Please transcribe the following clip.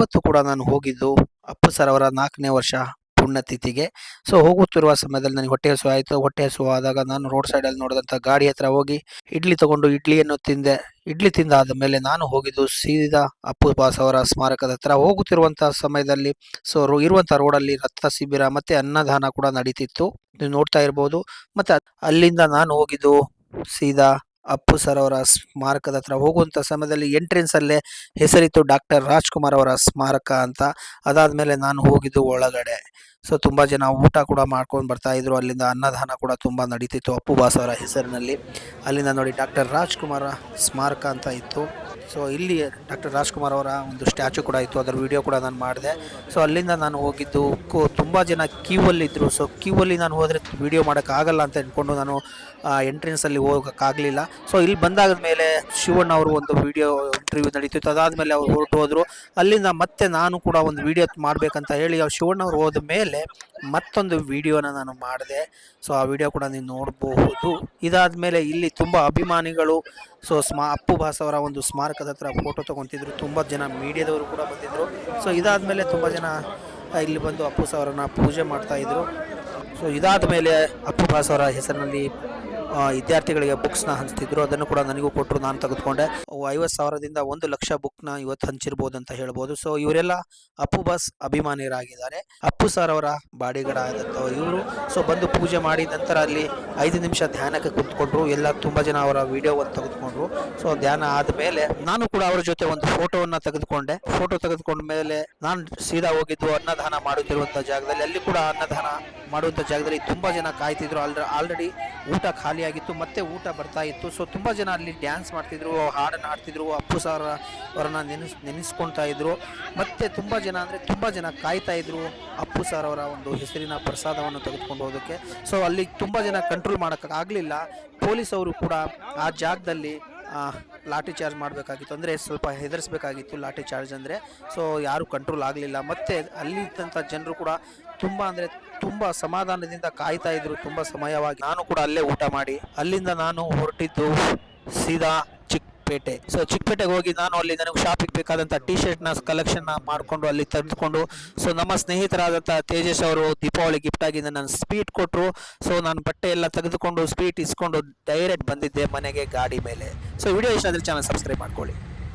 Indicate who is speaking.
Speaker 1: ಇವತ್ತು ಕೂಡ ನಾನು ಹೋಗಿದ್ದು ಅಪ್ಪು ಸರ್ ಅವರ ನಾಲ್ಕನೇ ವರ್ಷ ಪುಣ್ಯತಿಥಿಗೆ. ಸೊ ಹೋಗುತ್ತಿರುವ ಸಮಯದಲ್ಲಿ ನನಗೆ ಹೊಟ್ಟೆ ಹಸು ಆಯಿತು. ಹೊಟ್ಟೆ ಹಸು ಆದಾಗ ನಾನು ರೋಡ್ ಸೈಡಲ್ಲಿ ನೋಡಿದಂಥ ಗಾಡಿ ಹತ್ರ ಹೋಗಿ ಇಡ್ಲಿ ತಗೊಂಡು ಇಡ್ಲಿಯನ್ನು ತಿಂದೆ. ಇಡ್ಲಿ ತಿಂದಾದ ಮೇಲೆ ನಾನು ಹೋಗಿದ್ದು ಸೀದಾ ಅಪ್ಪು ಬಾಸ್ ಅವರ ಸ್ಮಾರಕದ ಹತ್ರ ಹೋಗುತ್ತಿರುವಂತಹ ಸಮಯದಲ್ಲಿ. ಸೊ ಇರುವಂತಹ ರೋಡಲ್ಲಿ ರಕ್ತ ಶಿಬಿರ ಮತ್ತೆ ಅನ್ನದಾನ ಕೂಡ ನಡೀತಿತ್ತು. ನೀವು ನೋಡ್ತಾ ಇರ್ಬೋದು. ಮತ್ತೆ ಅಲ್ಲಿಂದ ನಾನು ಹೋಗಿದ್ದು ಸೀದಾ ಅಪ್ಪು ಸರ್ ಅವರ ಸ್ಮಾರಕದ ಹತ್ರ ಹೋಗುವಂಥ ಸಮಯದಲ್ಲಿ ಎಂಟ್ರೆನ್ಸ್ ಅಲ್ಲೇ ಹೆಸರಿತ್ತು ಡಾಕ್ಟರ್ ರಾಜ್ಕುಮಾರ್ ಅವರ ಸ್ಮಾರಕ ಅಂತ. ಅದಾದ ಮೇಲೆ ನಾನು ಹೋಗಿದ್ದು ಒಳಗಡೆ. ಸೊ ತುಂಬ ಜನ ಊಟ ಕೂಡ ಮಾಡ್ಕೊಂಡು ಬರ್ತಾ ಇದ್ರು. ಅಲ್ಲಿಂದ ಅನ್ನದಾನ ಕೂಡ ತುಂಬ ನಡೀತಿತ್ತು ಅಪ್ಪು ಬಾಸ್ ಅವರ ಹೆಸರಿನಲ್ಲಿ. ಅಲ್ಲಿಂದ ನೋಡಿ ಡಾಕ್ಟರ್ ರಾಜ್ಕುಮಾರ ಸ್ಮಾರಕ ಅಂತ ಇತ್ತು. ಸೊ ಇಲ್ಲಿ ಡಾಕ್ಟರ್ ರಾಜ್ಕುಮಾರ್ ಅವರ ಒಂದು ಸ್ಟ್ಯಾಚು ಕೂಡ ಇತ್ತು. ಅದರ ವಿಡಿಯೋ ಕೂಡ ನಾನು ಮಾಡಿದೆ. ಸೊ ಅಲ್ಲಿಂದ ನಾನು ಹೋಗಿದ್ದು. ತುಂಬಾ ಜನ ಕ್ಯೂ ಅಲ್ಲಿ ಇದ್ರು. ಸೊ ಕ್ಯೂ ಅಲ್ಲಿ ನಾನು ಹೋದರೆ ವಿಡಿಯೋ ಮಾಡೋಕ್ಕಾಗಲ್ಲ ಅಂತ ಅಂದ್ಕೊಂಡು ನಾನು ಎಂಟ್ರೆನ್ಸಲ್ಲಿ ಹೋಗೋಕ್ಕಾಗಲಿಲ್ಲ. ಸೊ ಇಲ್ಲಿ ಬಂದಾದ ಮೇಲೆ ಶಿವಣ್ಣ ಅವರು ಒಂದು ವಿಡಿಯೋ ಇಂಟರ್ವ್ಯೂ ನಡೀತಿತ್ತು. ಅದಾದ್ಮೇಲೆ ಅವರು ಹೊರಟು ಹೋದರು. ಅಲ್ಲಿಂದ ಮತ್ತೆ ನಾನು ಕೂಡ ಒಂದು ವಿಡಿಯೋ ಮಾಡಬೇಕಂತ ಹೇಳಿ ಅವ್ರು ಶಿವಣ್ಣ ಅವರು ಹೋದ ಮೇಲೆ ಮತ್ತೊಂದು ವಿಡಿಯೋನ ನಾನು ಮಾಡಿದೆ. ಸೊ ಆ ವಿಡಿಯೋ ಕೂಡ ನೀವು ನೋಡಬಹುದು ಇದಾದ ಮೇಲೆ ಇಲ್ಲಿ ತುಂಬ ಅಭಿಮಾನಿಗಳು ಸೊ ಸ್ಮಾ, ಅಪ್ಪು ಭಾಸ್ ಅವರ ಒಂದು ಸ್ಮಾರಕದ ಹತ್ರ ಫೋಟೋ ತೊಗೊತಿದ್ರು. ತುಂಬ ಜನ ಮೀಡಿಯಾದವರು ಕೂಡ ಬಂದಿದ್ದರು ಸೊ ಇದಾದ್ಮೇಲೆ ತುಂಬ ಜನ ಇಲ್ಲಿ ಬಂದು ಅಪ್ಪು ಸಾವಿರನ ಪೂಜೆ ಮಾಡ್ತಾಯಿದ್ರು ಸೊ ಇದಾದ ಮೇಲೆ ಅಪ್ಪು ಬಾಸವರ ಹೆಸರಿನಲ್ಲಿ ವಿದ್ಯಾರ್ಥಿಗಳಿಗೆ ಬುಕ್ಸ್ನ ಹಂಚ್ತಿದ್ರು. ಅದನ್ನು ಕೂಡ ನನಗೂ ಕೊಟ್ಟರು ನಾನು ತೆಗೆದುಕೊಂಡೆ. ಐವತ್ತು ಸಾವಿರದಿಂದ ಒಂದು ಲಕ್ಷ ಬುಕ್ನ ಇವತ್ತು ಹಂಚಿರ್ಬೋದು ಅಂತ ಹೇಳ್ಬೋದು. ಸೊ ಇವರೆಲ್ಲ ಅಪ್ಪು ಬಾಸ್ ಅಭಿಮಾನಿಯರಾಗಿದ್ದಾರೆ. ಅಪ್ಪು ಸರ್ ಅವರ ಬಾಡಿಗಡ ಇವರು. ಸೊ ಬಂದು ಪೂಜೆ ಮಾಡಿ ನಂತರ ಅಲ್ಲಿ ಐದು ನಿಮಿಷ ಧ್ಯಾನಕ್ಕೆ ಕುತ್ಕೊಂಡ್ರು. ಎಲ್ಲ ತುಂಬ ಜನ ಅವರ ವಿಡಿಯೋವನ್ನು ತೆಗೆದುಕೊಂಡ್ರು. ಸೊ ಧ್ಯಾನ ಆದ ಮೇಲೆ ನಾನು ಕೂಡ ಅವರ ಜೊತೆ ಒಂದು ಫೋಟೋವನ್ನ ತೆಗೆದುಕೊಂಡೆ. ಫೋಟೋ ತೆಗೆದುಕೊಂಡ ಮೇಲೆ ನಾನು ಸೀದಾ ಹೋಗಿದ್ದು ಅನ್ನದಾನ ಮಾಡುತ್ತಿರುವಂಥ ಜಾಗದಲ್ಲಿ. ಅಲ್ಲಿ ಕೂಡ ಅನ್ನದಾನ ಮಾಡುವಂಥ ಜಾಗದಲ್ಲಿ ತುಂಬಾ ಜನ ಕಾಯ್ತಿದ್ರು. ಆಲ್ರೆ, ಆಲ್ರೆಡಿ ಊಟ ಖಾಲಿಯಾಗಿತ್ತು ಮತ್ತೆ ಊಟ ಬರ್ತಾ ಇತ್ತು. ಸೊ ತುಂಬ ಜನ ಅಲ್ಲಿ ಡ್ಯಾನ್ಸ್ ಮಾಡ್ತಿದ್ರು, ಹಾಡನ್ನು ಹಾಡ್ತಿದ್ರು, ಅಪ್ಪು ಸರ್ ಅವರನ್ನ ನೆನೆಸ್, ನೆನೆಸ್ಕೊಳ್ತಾ ಇದ್ರು. ಮತ್ತೆ ತುಂಬ ಜನ ಅಂದರೆ ತುಂಬ ಜನ ಕಾಯ್ತಾ ಇದ್ರು, ಅಪ್ಪು ಸರ್ ಅವರ ಒಂದು ಹೆಸರಿನ ಪ್ರಸಾದವನ್ನು ತೆಗೆದುಕೊಂಡು ಹೋಗೋದಕ್ಕೆ. ಸೊ ಅಲ್ಲಿ ತುಂಬ ಜನ ಕಂಟ್ರೋಲ್ ಮಾಡೋಕ್ಕಾಗಲಿಲ್ಲ ಪೊಲೀಸ್ ಅವರು ಕೂಡ ಆ ಜಾಗದಲ್ಲಿ ಲಾಠಿ ಚಾರ್ಜ್ ಮಾಡಬೇಕಾಗಿತ್ತು ಅಂದರೆ ಸ್ವಲ್ಪ ಹೆದರಿಸಬೇಕಾಗಿತ್ತು ಲಾಠಿ ಚಾರ್ಜ್ ಅಂದರೆ. ಸೊ ಯಾರು ಕಂಟ್ರೋಲ್ ಆಗಲಿಲ್ಲ. ಮತ್ತು ಅಲ್ಲಿ ಇದ್ದಂಥ ಜನರು ಕೂಡ ತುಂಬ ಅಂದರೆ ತುಂಬ ಸಮಾಧಾನದಿಂದ ಕಾಯ್ತಾ ಇದ್ದರು ತುಂಬ ಸಮಯವಾಗಿ. ನಾನು ಕೂಡ ಅಲ್ಲೇ ಊಟ ಮಾಡಿ. ಅಲ್ಲಿಂದ ನಾನು ಹೊರಟಿದ್ದು ಸೀದಾ ಚಿಕ್ಕಪೇಟೆ. ಸೊ ಚಿಕ್ಕಪೇಟೆಗೆ ಹೋಗಿ ನಾನು ಅಲ್ಲಿ ನನಗೆ ಶಾಪಿಗೆ ಬೇಕಾದಂಥ ಟಿ ಶರ್ಟ್ನ ಕಲೆಕ್ಷನ್ನ ಮಾಡಿಕೊಂಡು ಅಲ್ಲಿ ತೆಗೆದುಕೊಂಡು ಸೊ ನಮ್ಮ ಸ್ನೇಹಿತರಾದಂಥ ತೇಜಸ್ ಅವರು ದೀಪಾವಳಿ ಗಿಫ್ಟ್ ಆಗಿ ನನ್ನ ಸ್ಪೀಡ್ ಕೊಟ್ಟರು ಸೊ ನಾನು ಬಟ್ಟೆ ಎಲ್ಲ ತೆಗೆದುಕೊಂಡು ಸ್ವೀಟ್ ಇಸ್ಕೊಂಡು ಡೈರೆಕ್ಟ್ ಬಂದಿದ್ದೆ ಮನೆಗೆ ಗಾಡಿ ಮೇಲೆ. ಸೊ ವಿಡಿಯೋ ಇಷ್ಟ ಆದರೆ ಚಾನಲ್ ಸಬ್ಸ್ಕ್ರೈಬ್ ಮಾಡ್ಕೊಳ್ಳಿ.